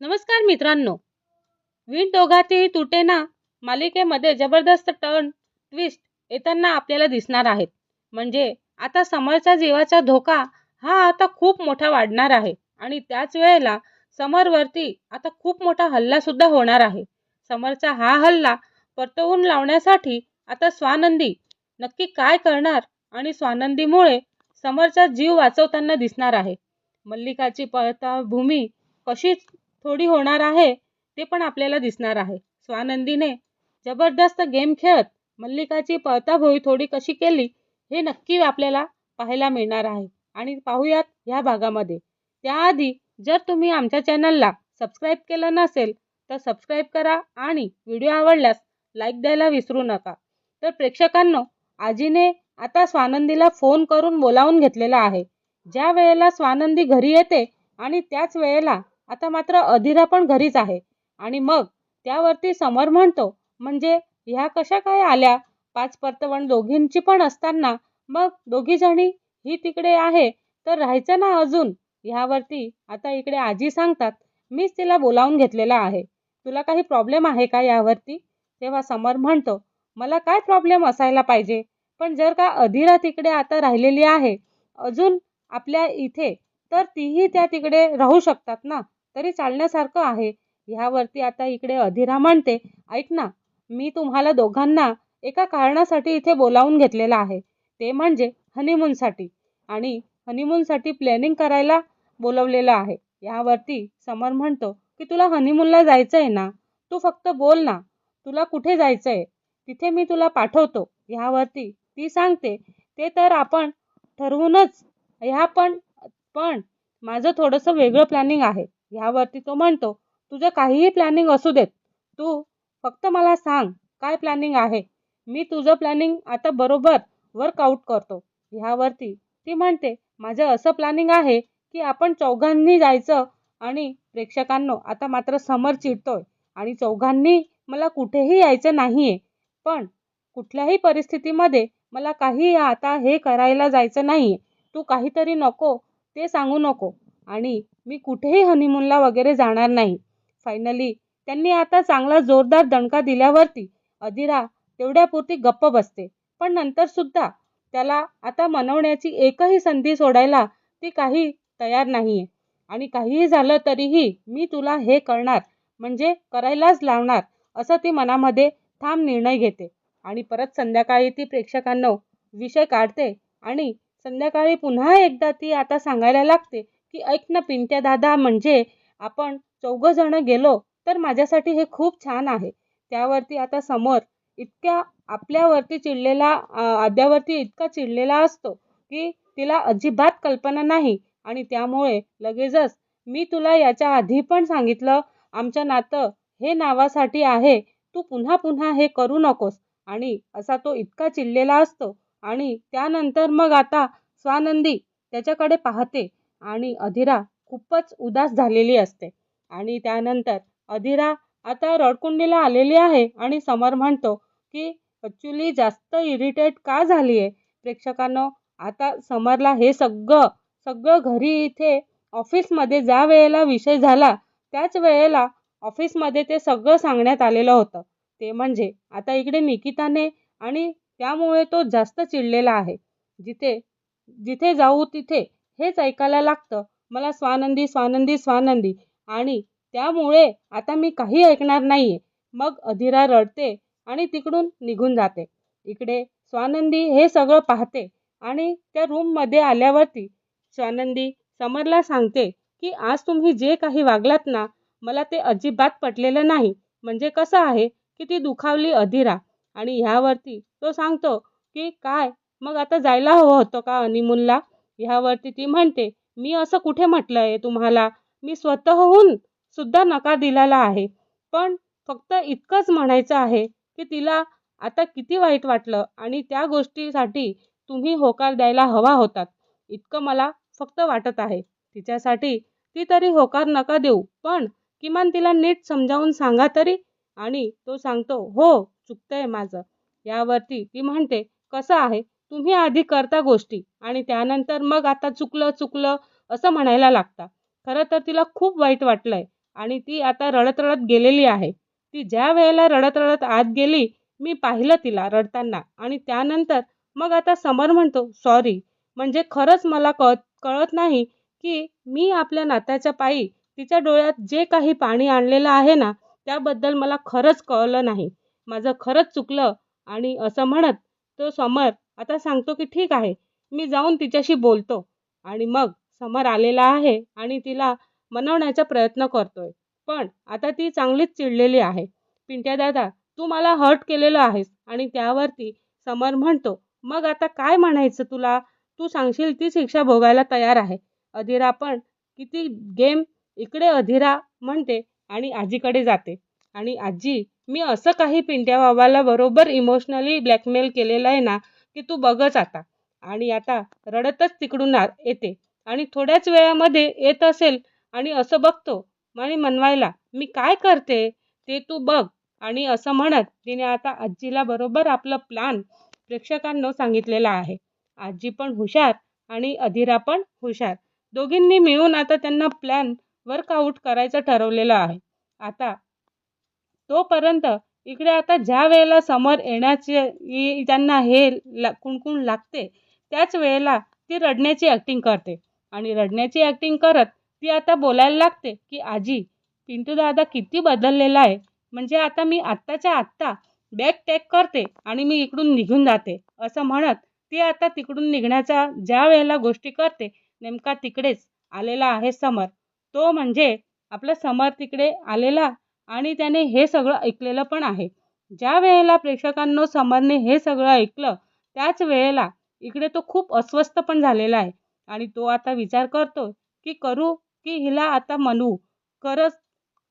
नमस्कार मित्रांनो. वीण दोघातही तुटेना मालिकेमध्ये जबरदस्त टर्न ट्विस्ट येताना आपल्याला दिसणार आहेत. म्हणजे आता समरच्या जीवाचा धोका हा आता खूप मोठा वाढणार आहे आणि त्याच वेळेला समरवरती आता खूप मोठा हल्ला सुद्धा होणार आहे. समरचा हा हल्ला परतवून लावण्यासाठी आता स्वानंदी नक्की काय करणार आणि स्वानंदीमुळे समरचा जीव वाचवताना दिसणार आहे. मल्लिकाची पळता भूमी कशी थोडी होणार आहे ते पण आपल्याला दिसणार आहे. स्वानंदीने जबरदस्त गेम खेळत मल्लिकाची पळताभोई थोडी कशी केली हे नक्की आपल्याला पाहायला मिळणार आहे. आणि पाहूयात ह्या भागामध्ये. त्याआधी जर तुम्ही आमच्या चॅनलला सबस्क्राईब केलं नसेल तर सबस्क्राईब करा आणि व्हिडिओ आवडल्यास लाईक द्यायला विसरू नका. तर प्रेक्षकांनो आजीने आता स्वानंदीला फोन करून बोलावून घेतलेला आहे. ज्या वेळेला स्वानंदी घरी येते आणि त्याच वेळेला आता मात्र अधिरा पण घरीच आहे. आणि मग त्यावरती समर म्हणतो म्हणजे ह्या कशा काय आल्या? पाच परतवण दोघींची पण असताना मग दोघी जणी ही तिकडे आहे तर राहायचं ना अजून? ह्यावरती आता इकडे आजी सांगतात मीच तिला बोलावून घेतलेला आहे. तुला काही प्रॉब्लेम आहे का यावरती? तेव्हा समर म्हणतो मला काय प्रॉब्लेम असायला पाहिजे? पण जर का अधिरा तिकडे आता राहिलेली आहे अजून आपल्या इथे तर तीही त्या तिकडे राहू शकतात ना? तरी चालण्यासारखं आहे. ह्यावरती आता इकडे अधिरा म्हणते ऐक ना मी तुम्हाला दोघांना एका कारणासाठी इथे बोलावून घेतलेलं आहे. ते म्हणजे हनीमूनसाठी आणि हनीमूनसाठी प्लॅनिंग करायला बोलवलेलं आहे. यावरती समर म्हणतो की तुला हनीमूनला जायचं आहे ना? तू फक्त बोल ना. तुला कुठे जायचं आहे तिथे मी तुला पाठवतो. ह्यावरती ती सांगते ते तर आपण ठरवूनच ह्या पण पण माझं थोडंसं वेगळं प्लॅनिंग आहे. ह्यावरती तो म्हणतो तुझं काहीही प्लॅनिंग असू देत. तू फक्त मला सांग काय प्लॅनिंग आहे? मी तुझं प्लॅनिंग आता बरोबर वर्कआउट करतो. ह्यावरती ती म्हणते माझं असं प्लॅनिंग आहे की आपण चौघांनी जायचं आणि प्रेक्षकांनो आता मात्र समर चिडतोय आणि चौघांनी मला कुठेही यायचं नाही आहे पण कुठल्याही परिस्थितीमध्ये मला काही आता हे करायला जायचं नाही आहे तू काहीतरी नको ते सांगू नको आणि मी कुठेही हनीमूनला वगैरे जाणार नाही. फायनली त्यांनी आता चांगला जोरदार दणका दिल्यावरती अधिरा तेवढ्यापुरती गप्प बसते. पण नंतरसुद्धा त्याला आता मनवण्याची एकही संधी सोडायला ती काही तयार नाही आहे आणि काहीही झालं तरीही मी तुला हे करणार म्हणजे करायलाच लावणार असं ती मनामध्ये ठाम निर्णय घेते. आणि परत संध्याकाळी ती प्रेक्षकांना विषय काढते आणि संध्याकाळी पुन्हा एकदा ती आता सांगायला लागते की ऐक ना पिंट्या दादा म्हणजे आपण चौघं जणं गेलो तर माझ्यासाठी हे खूप छान आहे. त्यावरती आता समोर इतक्या आपल्यावरती चिडलेला आद्यावरती इतका चिडलेला असतो की तिला अजिबात कल्पना नाही. आणि त्यामुळे लगेचच मी तुला याच्या आधी पण सांगितलं आमचं नातं हे नावासाठी आहे तू पुन्हा पुन्हा हे करू नकोस. आणि असा तो इतका चिडलेला असतो. आणि त्यानंतर मग आता स्वानंदी त्याच्याकडे पाहते. आणि अधिरा खूपच उदास झालेली असते. आणि त्यानंतर अधिरा आता रडकुंडीला आलेली आहे आणि समर म्हणतो की ॲक्च्युली जास्त इरिटेट का झाली आहे प्रेक्षकांनो आता समरला हे सगळं सगळं घरी इथे ऑफिसमध्ये ज्या वेळेला विषय झाला त्याच वेळेला ऑफिसमध्ये ते सगळं सांगण्यात आलेलं होतं. ते म्हणजे आता इकडे निकिताने आणि त्यामुळे तो जास्त चिडलेला आहे. जिथे जिथे जाऊ तिथे हेच ऐकायला लागतं. मला स्वानंदी स्वानंदी स्वानंदी. आणि त्यामुळे आता मी काही ऐकणार नाही आहे मग अधिरा रडते आणि तिकडून निघून जाते. इकडे स्वानंदी हे सगळं पाहते आणि त्या रूममध्ये आल्यावरती स्वानंदी समरला सांगते की आज तुम्ही जे काही वागलात ना मला ते अजिबात पटलेलं नाही. म्हणजे कसं आहे की ती दुखावली अधिरा. आणि ह्यावरती तो सांगतो की काय? मग आता जायला हवं होतं का हनीमूनला ह्यावरती ती म्हणते मी असं कुठे म्हटलं आहे तुम्हाला? मी स्वतःहून सुद्धा नकार दिलेला आहे. पण फक्त इतकंच म्हणायचं आहे की तिला आता किती वाईट वाटलं आणि त्या गोष्टीसाठी तुम्ही होकार द्यायला हवा होतात. इतकं मला फक्त वाटत आहे. तिच्यासाठी ती तरी होकार नका देऊ पण किमान तिला नीट समजावून सांगा तरी आणि तो सांगतो हो चुकतंय माझं. यावरती ती म्हणते कसं आहे? तुम्ही आधी करता गोष्टी आणि त्यानंतर मग आता चुकलं चुकलं असं म्हणायला लागता. खरं तर तिला खूप वाईट वाटलंय आणि ती आता रडत रडत गेलेली आहे. ती ज्या वेळेला रडत रडत आत गेली मी पाहिलं तिला रडताना आणि त्यानंतर मग आता समर म्हणतो सॉरी म्हणजे खरंच मला कळत कळत नाही की मी आपल्या नात्याच्या पायी तिच्या डोळ्यात जे काही पाणी आणलेलं आहे ना त्याबद्दल मला खरंच कळलं नाही. माझं खरंच चुकलं आणि असं म्हणत तो समर आता सांगतो की ठीक आहे मी जाऊन तिच्याशी बोलतो आणि मग समर आलेला आहे आणि तिला मनवण्याचा प्रयत्न करतोय. पण आता ती चांगलीच चिडलेली आहे. पिंट्या दादा तू मला हर्ट केलेलं आहेस आणि त्यावरती समर म्हणतो मग आता काय म्हणायचं तुला? तू सांगशील ती शिक्षा भोगायला तयार आहे. अधिरा पण किती गेम इकडे अधिरा म्हणते आणि आजीकडे जाते. आणि आजी मी असं काही पिंट्या बाबाला बरोबर इमोशनली ब्लॅकमेल केलेलं आहे ना की तू बघच आता. आणि आता रडतच तिकडून येते. आणि थोड्याच वेळामध्ये येत असेल आणि असं बघतो आणि मनवायला मी काय करते? ते तू बघ. आणि असं म्हणत तिने आता आजीला बरोबर आपलं प्लान प्रेक्षकांना सांगितलेला आहे. आजी पण हुशार आणि अधिरा पण हुशार. दोघींनी मिळून आता त्यांना प्लॅन वर्कआउट करायचं ठरवलेलं आहे. आता तोपर्यंत इकडे आता ज्या वेळेला समोर येण्याचे त्यांना हे ला कुणकुण लागते त्याच वेळेला ती रडण्याची ॲक्टिंग करते. आणि रडण्याची ॲक्टिंग करत ती आता बोलायला लागते की आजी पिंटू दादा किती बदललेला आहे. म्हणजे आता मी आत्ताच्या आत्ता बॅग टॅक करते आणि मी इकडून निघून जाते. असं म्हणत ती आता तिकडून निघण्याचा ज्या वेळेला गोष्टी करते नेमका तिकडेच आलेला आहे समर. तो म्हणजे आपला समर तिकडे आलेला आणि त्याने हे सगळं ऐकलेलं पण आहे. ज्या वेळेला प्रेक्षकांनो समरने हे सगळं ऐकलं त्याच वेळेला इकडे तो खूप अस्वस्थ पण झालेला आहे. आणि तो आता विचार करतो की करू की हिला आता म्हणू खरंच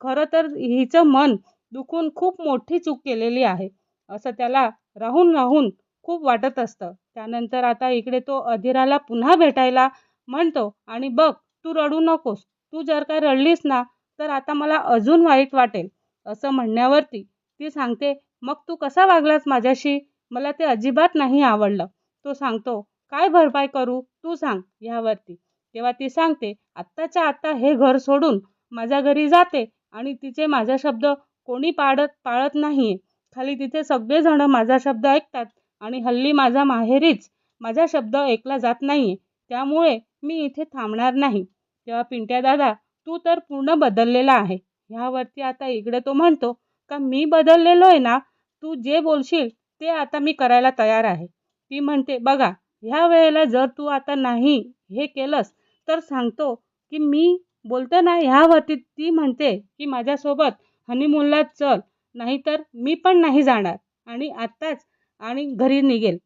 खरं तर हिचं मन दुखून खूप मोठी चूक केलेली आहे. असं त्याला राहून राहून खूप वाटत असतं. त्यानंतर आता इकडे तो अधीराला पुन्हा भेटायला म्हणतो आणि बघ तू रडू नकोस. तू जर का रडलीस ना तर आता मला अजून वाईट वाटेल असं म्हणण्यावरती ती सांगते मग तू कसा वागलास माझ्याशी? मला ते अजिबात नाही आवडलं. तो सांगतो काय भरपाई करू? तू सांग ह्यावरती. तेव्हा ती सांगते आत्ताच्या आत्ता हे घर सोडून माझ्या घरी जाते आणि तिचे माझा शब्द कोणी पाळत पाळत नाही आहे खाली तिथे सगळेजणं माझा शब्द ऐकतात आणि हल्ली माझा माहेरीच माझा शब्द ऐकला जात नाही आहे त्यामुळे मी इथे थांबणार नाही. तेव्हा पिंट्या दादा तू तर पूर्ण बदललेला आहे. ह्यावरती आता इकडे तो म्हणतो का मी बदललेलो आहे ना? तू जे बोलशील ते आता मी करायला तयार आहे. ती म्हणते बघा ह्या वेळेला जर तू आता नाही हे केलंस तर सांगतो की मी बोलतो ना ह्यावरती. ती म्हणते की माझ्यासोबत हनीमूनला चल नाहीतर मी पण नाही जाणार आणि आत्ताच आणि घरी निघेल.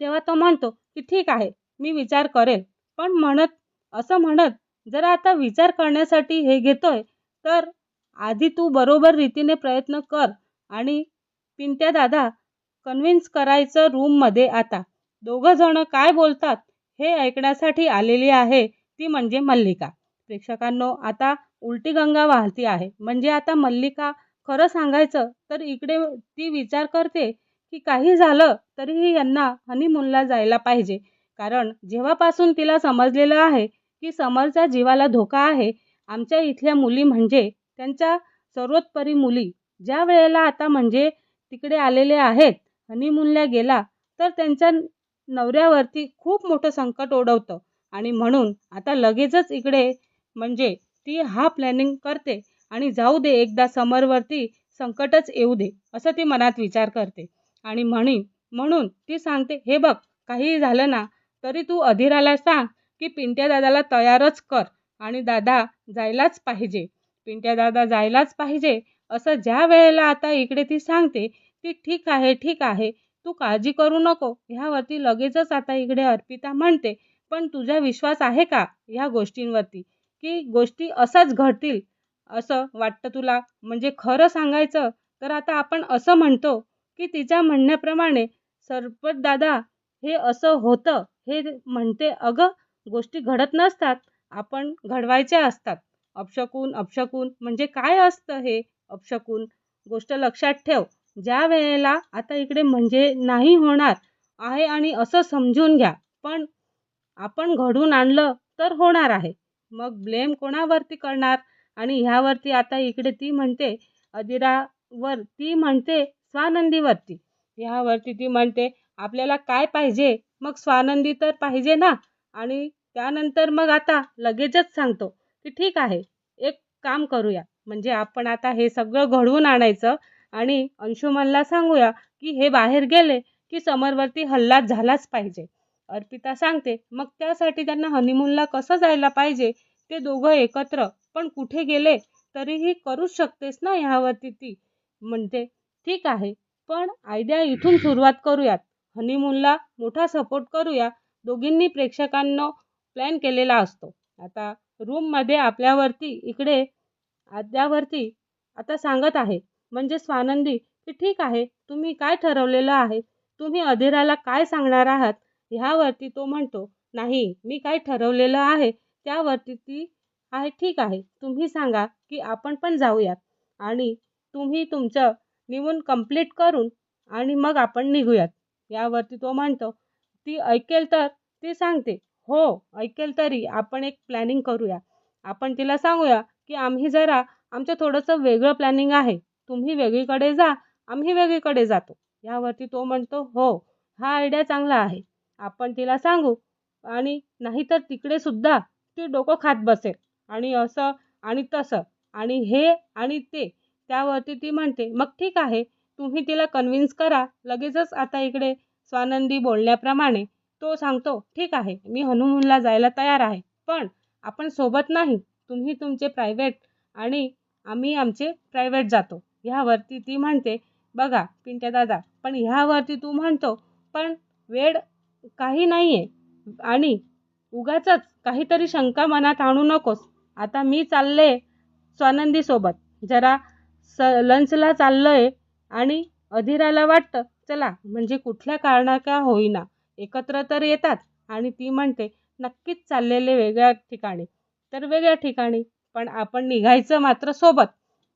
तेव्हा तो म्हणतो की ठीक आहे मी विचार करेल पण म्हणत असं म्हणत जर आता विचार करण्यासाठी हे घेतोय तर आधी तू बरोबर रीतीने प्रयत्न कर आणि पिंट्या दादा कन्व्हिन्स करायचं रूममध्ये आता. दोघं जणं काय बोलतात हे ऐकण्यासाठी आलेली आहे ती म्हणजे मल्लिका. प्रेक्षकांनो आता उलटी गंगा वाहती आहे. म्हणजे आता मल्लिका खरं सांगायचं तर इकडे ती विचार करते की काही झालं तरीही यांना हनीमूनला जायला पाहिजे. कारण जेव्हापासून तिला समजलेलं आहे की समरच्या जीवाला धोका आहे. आमच्या इथल्या मुली म्हणजे त्यांच्या सर्वोत्परी मुली. ज्या वेळेला आता म्हणजे तिकडे आलेले आहेत हनीमूनला गेला तर त्यांच्या नवऱ्यावरती खूप मोठं संकट ओढवतं. आणि म्हणून आता लगेचच इकडे म्हणजे ती हा प्लॅनिंग करते आणि जाऊ दे एकदा समरवरती संकटच येऊ दे असं ती मनात विचार करते. आणि म्हणी म्हणून ती सांगते हे बघ काही झालं ना तरी तू अधीराला सांग की पिंट्या दादाला तयारच कर आणि दादा जायलाच पाहिजे. पिंट्या दादा जायलाच पाहिजे असं ज्या वेळेला आता इकडे ती सांगते ती ठीक आहे ठीक आहे तू काळजी करू नको. ह्यावरती लगेचच आता इकडे अर्पिता म्हणते पण तुझा विश्वास आहे का ह्या गोष्टींवरती? की गोष्टी असंच घडतील? असं वाटतं तुला? म्हणजे खरं सांगायचं तर आता आपण असं म्हणतो की तिच्या म्हणण्याप्रमाणे सरपत दादा हे असं होतं हे म्हणते अगं गोष्टी घडत नसतात आपण घडवायच्या असतात. अपशकून अपशकून म्हणजे काय असतं हे अपशकून? गोष्ट लक्षात ठेव. ज्या वेळेला आता इकडे म्हणजे नाही होणार आहे आणि असं समजून घ्या पण आपण घडून आणलं तर होणार आहे. मग ब्लेम कोणावरती करणार? आणि ह्यावरती आता इकडे ती म्हणते अदिरावर ती म्हणते स्वानंदीवरती. ह्यावरती ती म्हणते आपल्याला काय पाहिजे? मग स्वानंदी तर पाहिजे ना? आणि त्यानंतर मग आता लगेचच सांगतो की ठीक आहे एक काम करूया. म्हणजे आपण आता हे सगळं घडवून आणायचं आणि अंशुमनला सांगूया की हे बाहेर गेले की समरवरती हल्ला झालाच पाहिजे. अर्पिता सांगते मग त्यासाठी त्यांना हनीमूनला कसं जायला पाहिजे ते दोघं एकत्र पण कुठे गेले तरीही करूच शकतेस ना ह्यावरती ती. म्हणते ठीक आहे पण आयडिया इथून सुरुवात करूयात. हनीमूनला मोठा सपोर्ट करूया. दोघींनी प्रेक्षकांना प्लॅन केलेला असतो. आता रूममध्ये आपल्यावरती इकडे आद्यावरती आता सांगत आहे. म्हणजे स्वानंदी की ठीक आहे तुम्ही काय ठरवलेलं आहे? तुम्ही अधीराला काय सांगणार आहात? ह्यावरती तो म्हणतो नाही मी काय ठरवलेलं आहे त्यावरती ती आहे ठीक आहे. तुम्ही सांगा की आपण पण जाऊयात. आणि तुम्ही तुमचं निवून कंप्लीट करून आणि मग आपण निघूयात. यावरती तो म्हणतो ती ऐकेल तर ती सांगते. हो ऐकेल तरी. आपण एक प्लॅनिंग करूया. आपण तिला सांगूया की आम्ही जरा आमचं थोडंसं वेगळं प्लॅनिंग आहे. तुम्ही वेगळीकडे जा आम्ही वेगळीकडे जातो. यावरती तो म्हणतो हो हा आयडिया चांगला आहे. आपण तिला सांगू आणि नाहीतर तिकडे सुद्धा ती डोकं खात बसेल. आणि असं आणि तसं आणि हे आणि ते. त्यावरती ती म्हणते मग ठीक आहे. तुम्ही तिला कन्व्हिन्स करा. लगेचच आता इकडे स्वानंदी बोलण्याप्रमाणे तो सांगतो ठीक आहे मी हनुमूनला जायला तयार आहे पण आपण सोबत नाही तुम्ही तुमचे प्रायव्हेट आणि आम्ही आमचे प्रायव्हेट जातो. ह्यावरती ती म्हणते बघा पिंट्या दादा पण ह्यावरती तू म्हणतो पण वेळ काही नाही आहे आणि उगाचच काहीतरी शंका मनात आणू नकोस. आता मी चालले स्वानंदीसोबत जरा स लंचला चाललो आहे आणि अधिराला वाटतं चला म्हणजे कुठल्या कारणा का होईना. एकत्र तर येतात आणि ती म्हणते नक्कीच चाललेले वेगळ्या ठिकाणी तर वेगळ्या ठिकाणी पण आपण निघायचं मात्र सोबत.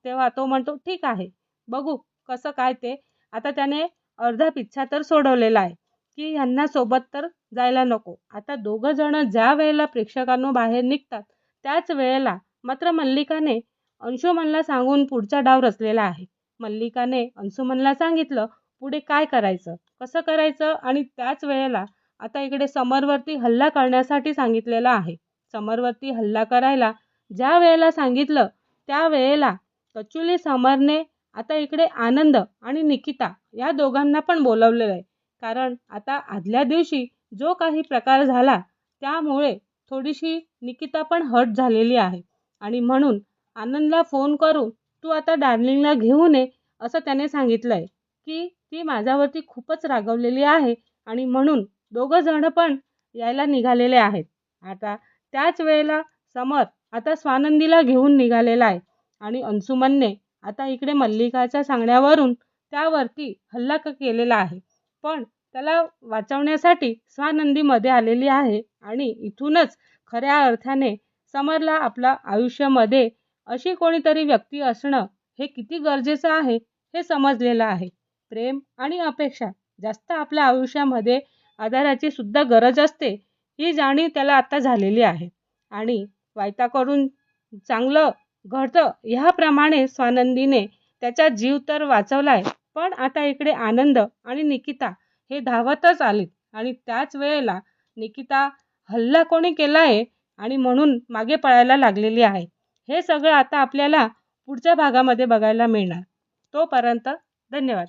तेव्हा तो म्हणतो ठीक आहे बघू कसं काय ते. आता त्याने अर्धा पिच्छा तर सोडवलेला आहे की ह्यांना सोबत तर जायला नको. आता दोघं जण ज्या वेळेला प्रेक्षकांनो बाहेर निघतात त्याच वेळेला मात्र मल्लिकाने अंशुमनला सांगून पुढचा डाव रचलेला आहे. मल्लिकाने अंशुमनला सांगितलं पुढे काय करायचं? कसं करायचं? आणि त्याच वेळेला आता इकडे समरवरती हल्ला करण्यासाठी सांगितलेलं आहे. समरवरती हल्ला करायला ज्या वेळेला सांगितलं त्या वेळेला कचुली समरने आता इकडे आनंद आणि निकिता या दोघांना पण बोलवलेलं आहे. कारण आता आदल्या दिवशी जो काही प्रकार झाला त्यामुळे थोडीशी निकिता पण हट झालेली आहे. आणि म्हणून आनंदला फोन करून तू आता डार्लिंगला घेऊन ये असं त्याने सांगितलं आहे की ती माझ्यावरती खूपच रागवलेली आहे आणि म्हणून दोघं जण पण यायला निघालेले आहेत. आता त्याच वेळेला समर आता स्वानंदीला घेऊन निघालेला आहे आणि अंशुमनने आता इकडे मल्लिकाच्या सांगण्यावरून त्यावरती हल्ला क केलेला आहे. पण त्याला वाचवण्यासाठी स्वानंदीमध्ये आलेली आहे आणि इथूनच खऱ्या अर्थाने समरला आपल्या आयुष्यामध्ये अशी कोणीतरी व्यक्ती असणं हे किती गरजेचं आहे हे समजलेलं आहे. प्रेम आणि अपेक्षा जास्त आपल्या आयुष्यामध्ये आधाराची सुद्धा गरज असते ही जाणीव त्याला आता झालेली आहे. आणि वायताकडून चांगलं घडतं ह्याप्रमाणे स्वानंदीने त्याचा जीव तर वाचवला आहे पण आता इकडे आनंद आणि निकिता हे धावतच आलेत. आणि त्याच वेळेला निकिता हल्ला कोणी केला आहे आणि म्हणून मागे पळायला लागलेली आहे. हे सगळं आता आपल्याला पुढच्या भागामध्ये बघायला मिळणार. तोपर्यंत धन्यवाद.